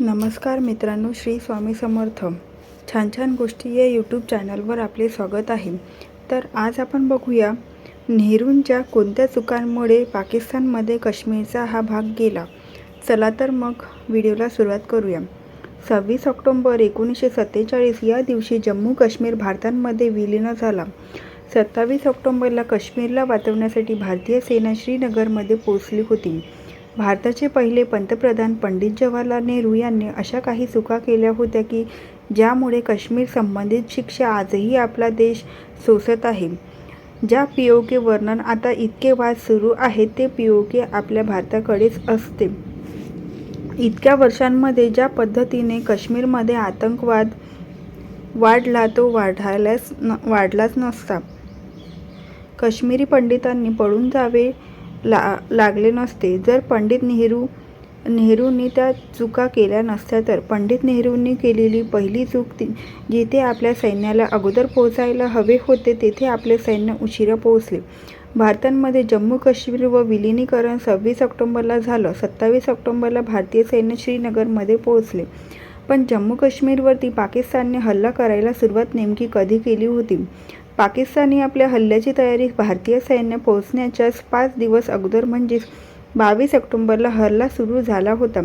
नमस्कार मित्रांनो श्री स्वामी समर्थ. छान छान गोष्टी या यूट्यूब चॅनलवर आपले स्वागत आहे. तर आज आपण बघूया नेहरूंच्या कोणत्या चुकांमुळे पाकिस्तानमध्ये काश्मीरचा हा भाग गेला? चला तर मग व्हिडिओला सुरुवात करूया. सव्वीस ऑक्टोंबर एकोणीसशे सत्तेचाळीस या दिवशी जम्मू काश्मीर भारतामध्ये विलीन झाला. सत्तावीस ऑक्टोंबरला काश्मीरला वाचवण्यासाठी भारतीय सेना श्रीनगरमध्ये पोहोचली होती. भारताचे पहिले पंतप्रधान पंडित जवाहरलाल नेहरू यांनी अशा काही चुका केल्या होत्या की ज्यामुळे काश्मीर संबंधित शिक्षा आजही आपला देश सोसत आहे. ज्या पी ओ के वर्णन आता इतके वाद सुरू आहेत ते पी ओ के आपल्या भारताकडेच असते. इतक्या वर्षांमध्ये ज्या पद्धतीने काश्मीरमध्ये आतंकवाद वाढला तो वाढायलाच न वाढलाच नसता. काश्मीरी पंडितांनी पळून जावे ला लागले नसते. जर पंडित नेहरू नेहरूंनी त्या चुका केल्या नसत्या तर पंडित नेहरूंनी केलेली पहिली चूक ती जिथे आपल्या सैन्याला अगोदर पोहोचायला हवे होते तेथे आपले सैन्य उशिरा पोहोचले. भारतामध्ये जम्मू काश्मीर व विलिनीकरण सव्वीस ऑक्टोंबरला झालं. सत्तावीस ऑक्टोंबरला भारतीय सैन्य श्रीनगरमध्ये पोहोचले. पण जम्मू काश्मीरवरती पाकिस्तानने हल्ला करायला सुरुवात नेमकी कधी केली होती? पाकिस्तानी आपल्या हल्ल्याची तयारी भारतीय सैन्य पोहोचण्याच्याच पाच दिवस अगोदर म्हणजेच बावीस ऑक्टोंबरला हल्ला सुरू झाला होता.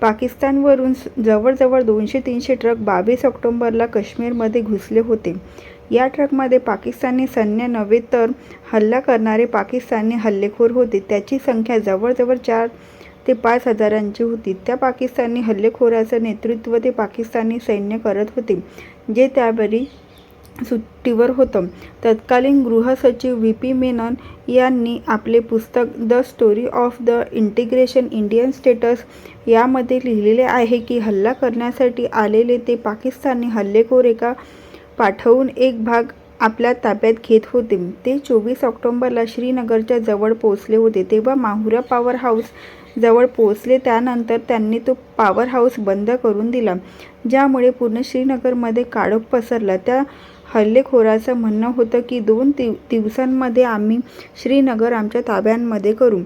पाकिस्तानवरून जवळजवळ दोनशे तीनशे ट्रक बावीस ऑक्टोंबरला काश्मीरमध्ये घुसले होते. या ट्रकमध्ये पाकिस्तानी सैन्य नव्हे तर हल्ला करणारे पाकिस्तानी हल्लेखोर होते. त्याची संख्या जवळजवळ चार ते पाच हजारांची होती. त्या पाकिस्तानी हल्लेखोराचं नेतृत्व ते पाकिस्तानी सैन्य करत होते जे त्यावेळी सुट्टीवर होतं. तत्कालीन गृहसचिव व्ही. पी. मेनन यांनी आपले पुस्तक the story of the integration Indian states यामध्ये लिहिलेले आहे की हल्ला करण्यासाठी आलेले ते पाकिस्तानी हल्लेखोर एका पाठवून एक भाग आपल्या ताब्यात घेत होते. ते चोवीस ऑक्टोंबरला श्रीनगरच्या जवळ पोहोचले होते. तेव्हा माहुरा पॉवर हाऊस जवळ पोहोचले. त्यानंतर त्यांनी तो पॉवर हाऊस बंद करून दिला ज्यामुळे पूर्ण श्रीनगरमध्ये काळोख पसरला. त्या हल्लेखोराचं म्हणणं होतं की दोन दिव दिवसांमध्ये आम्ही श्रीनगर आमच्या ताब्यांमध्ये करू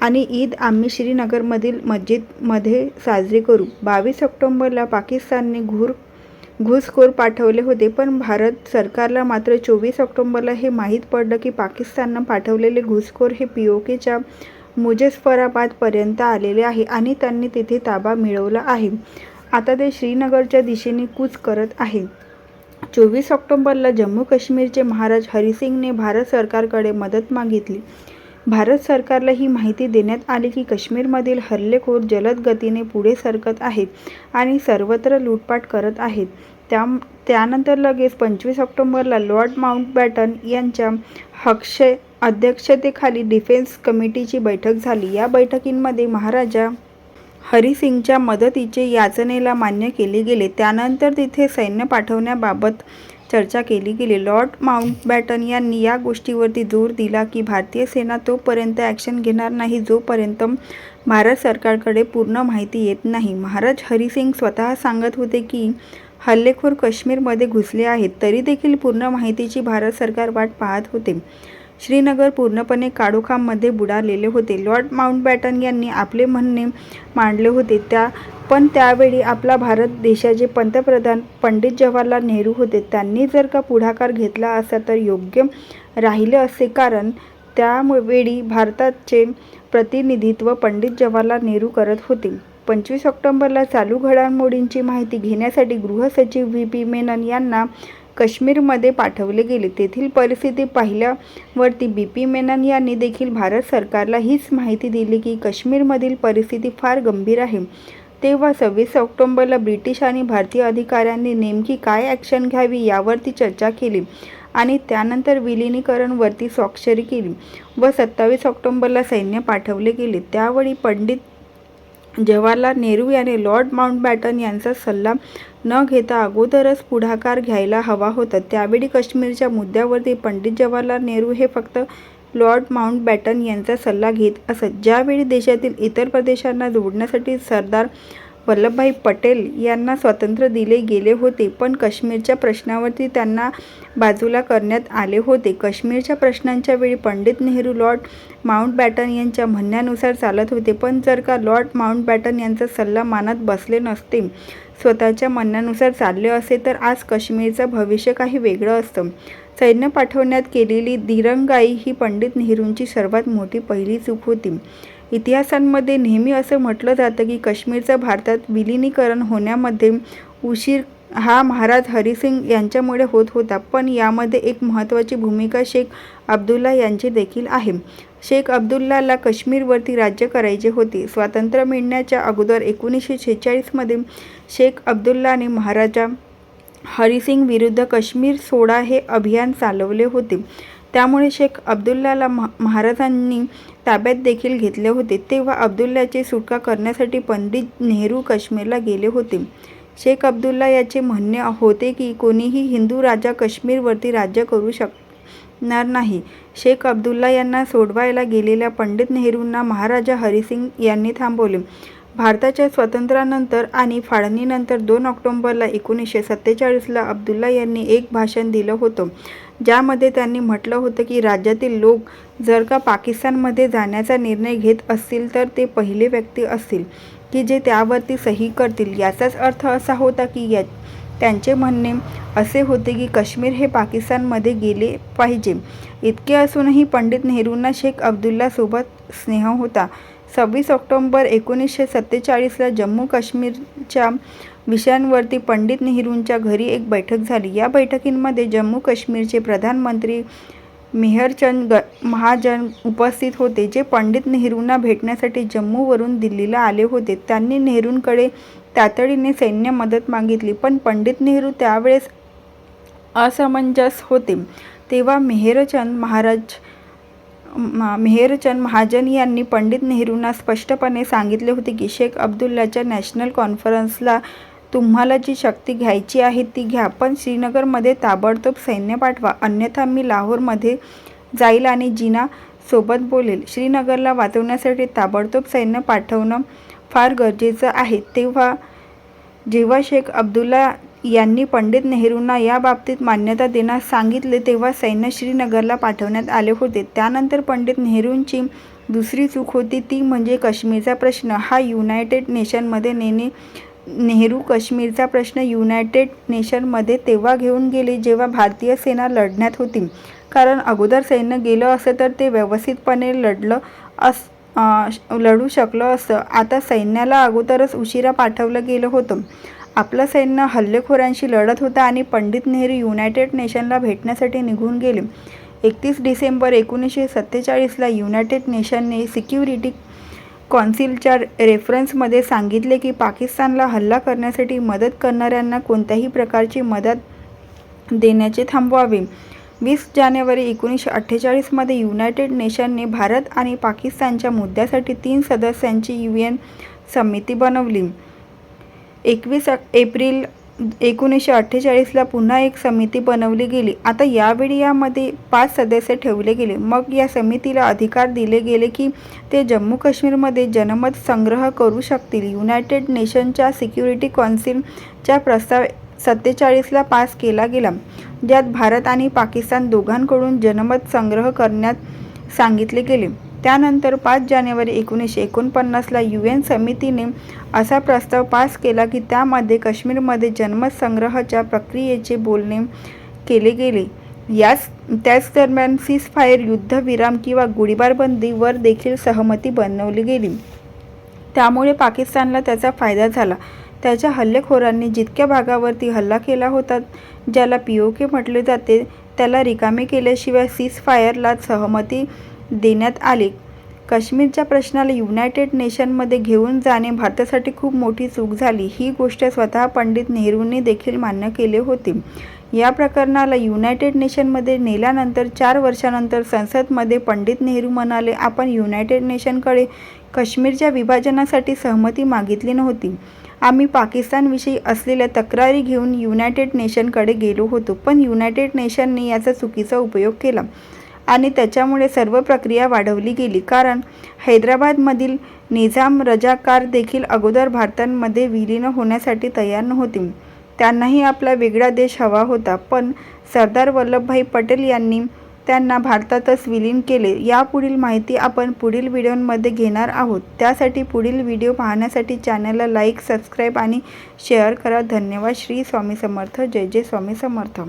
आणि ईद आम्ही श्रीनगरमधील मस्जिदमध्ये साजरी करू. बावीस ऑक्टोंबरला पाकिस्तानने घूर घुसखोर पाठवले होते पण भारत सरकारला मात्र चोवीस ऑक्टोंबरला हे माहीत पडलं की पाकिस्ताननं पाठवलेले घुसखोर हे पी ओ केच्या मुजफ्फराबादपर्यंत आलेले आहे आणि त्यांनी तिथे ताबा मिळवला आहे. आता ते श्रीनगरच्या दिशेने कूच करत आहे. चोवीस ऑक्टोंबरला जम्मू काश्मीरचे महाराज हरिसिंगने भारत सरकारकडे मदत मागितली. भारत सरकारला ही माहिती देण्यात आली की काश्मीरमधील हल्लेखोर जलद गतीने पुढे सरकत आहेत आणि सर्वत्र लूटपाट करत आहेत. त्या त्यानंतर लगेच पंचवीस ऑक्टोंबरला लॉर्ड माउंटबॅटन यांच्या हक्ष अध्यक्षतेखाली डिफेन्स कमिटीची बैठक झाली. या बैठकींमध्ये महाराजा हरिसिंगच्या मदतीचे याचनेला मान्य केले गेले. त्यानंतर तिथे सैन्य पाठवण्याबाबत चर्चा केली गेली. लॉर्ड माउंटबॅटन यांनी या गोष्टीवरती जोर दिला की भारतीय सेना तोपर्यंत ॲक्शन घेणार नाही जोपर्यंत भारत सरकारकडे पूर्ण माहिती येत नाही. महाराज हरिसिंग स्वतः सांगत होते की हल्लेखोर काश्मीरमध्ये घुसले आहेत तरी देखील पूर्ण माहितीची भारत सरकार वाट पाहत होते. श्रीनगर पूर्णपणे काळोखामध्ये बुडालेले होते. लॉर्ड माउंटबॅटन यांनी आपले म्हणणे मांडले होते. त्या पण त्यावेळी आपला भारत देशाचे पंतप्रधान पंडित जवाहरलाल नेहरू होते. त्यांनी जर का पुढाकार घेतला असता तर योग्य राहिले असे कारण त्यावेळी भारताचे प्रतिनिधित्व पंडित जवाहरलाल नेहरू करत होते. पंचवीस ऑक्टोंबरला चालू घडामोडींची माहिती घेण्यासाठी गृहसचिव व्ही. पी. मेनन यांना काश्मीरमध्ये पाठवले गेले. तेथील परिस्थिती पाहिल्यावरती बी. पी. मेनन यांनी देखील भारत सरकारला हीच माहिती दिली की काश्मीरमधील परिस्थिती फार गंभीर आहे. तेव्हा सव्वीस ऑक्टोंबरला ब्रिटिश आणि भारतीय अधिकाऱ्यांनी नेमकी काय ॲक्शन घ्यावी यावरती चर्चा केली आणि त्यानंतर विलिनीकरणवरती स्वाक्षरी केली व सत्तावीस ऑक्टोंबरला सैन्य पाठवले गेले. त्यावेळी पंडित जवाहरलाल नेहरू याने लॉर्ड माउंटबॅटन यांचा सल्ला न घेता अगोदरच पुढाकार घ्यायला हवा होता. त्यावेळी काश्मीरच्या मुद्द्यावरती पंडित जवाहरलाल नेहरू हे फक्त लॉर्ड माउंटबॅटन यांचा सल्ला घेत असत. ज्यावेळी देशातील इतर प्रदेशांना जोडण्यासाठी सरदार वल्लभभाई पटेल यांना स्वातंत्र्य दिले गेले होते पण काश्मीरच्या प्रश्नावरती त्यांना बाजूला करण्यात आले होते. काश्मीरच्या प्रश्नांच्या वेळी पंडित नेहरू लॉर्ड माउंटबॅटन यांच्या म्हणण्यानुसार चालत होते पण जर का लॉर्ड माउंटबॅटन यांचा सल्ला मानत बसले नसते स्वतःच्या म्हणण्यानुसार चालले असे तर आज काश्मीरचं भविष्य काही वेगळं असतं. सैन्य पाठवण्यात केलेली दिरंगाई ही पंडित नेहरूंची सर्वात मोठी पहिली चूक होती. इतिहासांमध्ये नेहमी असं म्हटलं जातं की काश्मीरचं भारतात विलिनीकरण होण्यामध्ये उशीर हा महाराज हरिसिंग यांच्यामुळे होत होता. पण यामध्ये एक महत्त्वाची भूमिका शेख अब्दुल्ला यांची देखील आहे. शेख अब्दुल्लाला काश्मीरवरती राज्य करायचे होते. स्वातंत्र्य मिळण्याच्या अगोदर एकोणीसशे शेहेचाळीसमध्ये शेख अब्दुल्लाने महाराजा हरिसिंग विरुद्ध काश्मीर सोडा हे अभियान चालवले होते. त्यामुळे शेख अब्दुल्लाला महा महाराजांनी ताब्यात देखील घेतले होते. तेव्हा अब्दुल्लाची सुटका करण्यासाठी पंडित नेहरू काश्मीरला गेले होते. शेख अब्दुल्ला याचे म्हणणे होते की कोणीही हिंदू राजा काश्मीरवरती राज्य करू शकणार नाही. शेख अब्दुल्ला यांना सोडवायला गेलेल्या पंडित नेहरूंना महाराजा हरिसिंग यांनी थांबवले. भारताच्या स्वातंत्र्यानंतर आणि फाळणीनंतर दोन ऑक्टोंबरला एकोणीसशे सत्तेचाळीसला अब्दुल्ला यांनी एक भाषण दिलं होतं. ज्यामध्ये त्यांनी म्हटलं होतं की राज्यातील लोक जर का पाकिस्तानमध्ये जाण्याचा निर्णय घेत असतील तर ते पहिले व्यक्ती असतील की जे त्यावरती सही करतील. याचाच अर्थ असा होता की या त्यांचे म्हणणे असे होते की काश्मीर हे पाकिस्तानमध्ये गेले पाहिजे. इतके असूनही पंडित नेहरूंना शेख अब्दुल्लासोबत स्नेह होता. सव्वीस ऑक्टोंबर एकोणीसशे सत्तेचाळीसला जम्मू काश्मीरच्या विषयांवरती पंडित नेहरूंच्या घरी एक बैठक झाली. या बैठकींमध्ये जम्मू काश्मीरचे प्रधानमंत्री मेहरचंद ग महाजन उपस्थित होते जे पंडित नेहरूंना भेटण्यासाठी जम्मूवरून दिल्लीला आले होते. त्यांनी नेहरूंकडे तातडीने सैन्य मदत मागितली पण पंडित नेहरू त्यावेळेस असमंजस होते. तेव्हा मेहरचंद महाराज मेहरचंद महाजन यांनी पंडित नेहरूंना स्पष्टपणे सांगितले होते की शेख अब्दुल्लाच्या नॅशनल कॉन्फरन्सला तुम्हाला जी शक्ती घ्यायची आहे ती घ्या. पण श्रीनगरमध्ये ताबडतोब सैन्य पाठवा. अन्यथा मी लाहोरमध्ये जाईल आणि जिना सोबत बोलेल. श्रीनगरला वाचवण्यासाठी ताबडतोब सैन्य पाठवणं फार गरजेचं आहे. तेव्हा जेव्हा शेख अब्दुल्ला यांनी पंडित नेहरूंना या बाबतीत मान्यता देण्यास सांगितले तेव्हा सैन्य श्रीनगरला पाठवण्यात आले होते. त्यानंतर पंडित नेहरूंची दुसरी चूक होती. ती म्हणजे काश्मीरचा प्रश्न. हा युनायटेड नेशनमध्ये नेणे नेहरू काश्मीरचा प्रश्न युनायटेड नेशनमध्ये तेव्हा घेऊन गेले जेव्हा भारतीय सेना लढण्यात होती. कारण अगोदर सैन्य गेलं असं तर ते व्यवस्थितपणे लढलं अस लढू शकलं असं. आता सैन्याला अगोदरच उशिरा पाठवलं गेलं होतं. आपलं सैन्य हल्लेखोरांशी लढत होतं आणि पंडित नेहरू युनायटेड नेशनला भेटण्यासाठी निघून गेले. एकतीस डिसेंबर एकोणीसशे सत्तेचाळीसला युनायटेड नेशनने सिक्युरिटी कॉन्सिलच्या रेफरन्समध्ये सांगितले की पाकिस्तानला हल्ला करण्यासाठी मदत करणाऱ्यांना कोणत्याही प्रकारची मदत देण्याचे थांबवावे. वीस जानेवारी एकोणीसशे अठ्ठेचाळीसमध्ये युनायटेड नेशनने भारत आणि पाकिस्तानच्या मुद्द्यासाठी तीन सदस्यांची यू एन समिती बनवली. एकवीस एप्रिल एकोणीसशे अठ्ठेचाळीसला पुन्हा एक समिती बनवली गेली. आता यावेळी यामध्ये पाच सदस्य ठेवले गेले. मग या समितीला अधिकार दिले गेले की ते जम्मू काश्मीरमध्ये जनमत संग्रह करू शकतील. युनायटेड नेशनच्या सिक्युरिटी कौन्सिलचा प्रस्ताव सत्तेचाळीसला पास केला गेला. ज्यात भारत आणि पाकिस्तान दोघांकडून जनमत संग्रह करण्यात सांगितले गेले. त्यानंतर पाच जानेवारी एकोणीसशे एकोणपन्नासला यू एन समितीने असा प्रस्ताव पास केला की त्यामध्ये काश्मीरमध्ये जनमत संग्रहाच्या प्रक्रियेचे बोलणे केले गेले. याच त्याच दरम्यान सीज फायर युद्धविराम किंवा गोळीबारबंदीवर देखील सहमती बनवली गेली. त्यामुळे पाकिस्तानला त्याचा फायदा झाला. त्याच्या हल्लेखोरांनी जितक्या भागावरती हल्ला केला होता ज्याला पी ओ के म्हटले जाते त्याला रिकामे केल्याशिवाय सीज फायरला सहमती देण्यात आली. काश्मीरच्या प्रश्नाला युनायटेड नेशनमध्ये घेऊन जाणे भारतासाठी खूप मोठी चूक झाली. ही गोष्ट स्वतः पंडित नेहरूंनी देखील मान्य केले होते. या प्रकरणाला युनायटेड नेशनमध्ये नेल्यानंतर चार वर्षानंतर संसदमध्ये पंडित नेहरू म्हणाले आपण युनायटेड नेशनकडे काश्मीरच्या विभाजनासाठी सहमती मागितली नव्हती. आम्ही पाकिस्तानविषयी असलेल्या तक्रारी घेऊन युनायटेड नेशनकडे गेलो होतो पण युनायटेड नेशनने याचा चुकीचा उपयोग केला. आणि त्याच्यामुळे सर्व प्रक्रिया वाढवली गेली. कारण हैदराबादमधील निजाम रजाकार देखील अगोदर भारतामध्ये विलीन होण्यासाठी तयार नव्हती. त्यांनाही आपला वेगळा देश हवा होता. पण सरदार वल्लभभाई पटेल यांनी त्यांना भारतातच विलीन केले. यापुढील माहिती आपण पुढील व्हिडिओमध्ये घेणार आहोत. त्यासाठी पुढील व्हिडिओ पाहण्यासाठी चॅनलला लाईक सबस्क्राईब आणि शेअर करा. धन्यवाद. श्री स्वामी समर्थ. जय जय स्वामी समर्थ.